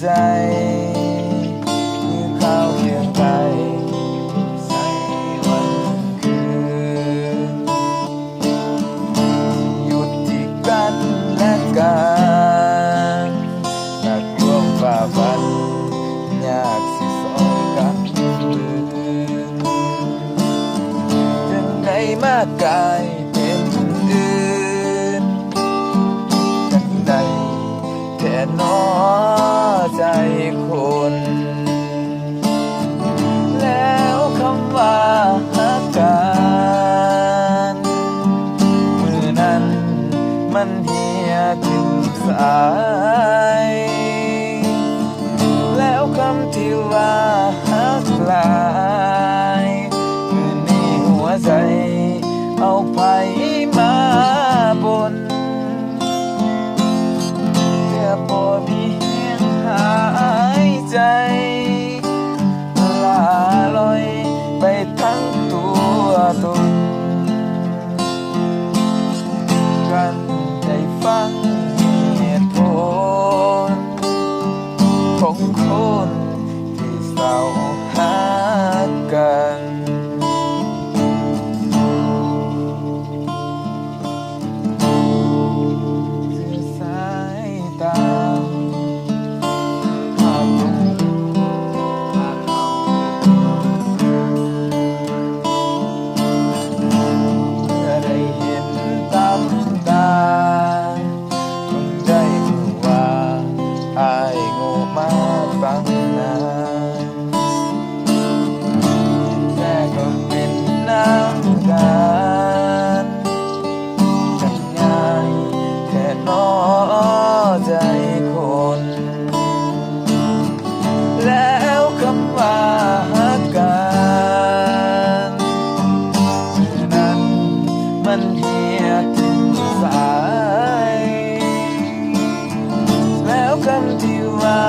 ใจคือข้าวเคียงใก่ใส่วันคืนหยุดที่กันและกันนักร่วมฝ่าฟันยากสิสอยกันมือถึงไหนมากกาย ใจคน แล้วคำว่าอาการมื่อนั้นมันเหียขึ้นสา ใจคน แล้วคำว่าหักกันนั้นมันเหียทิ้งสาย แล้วคำที่ว่า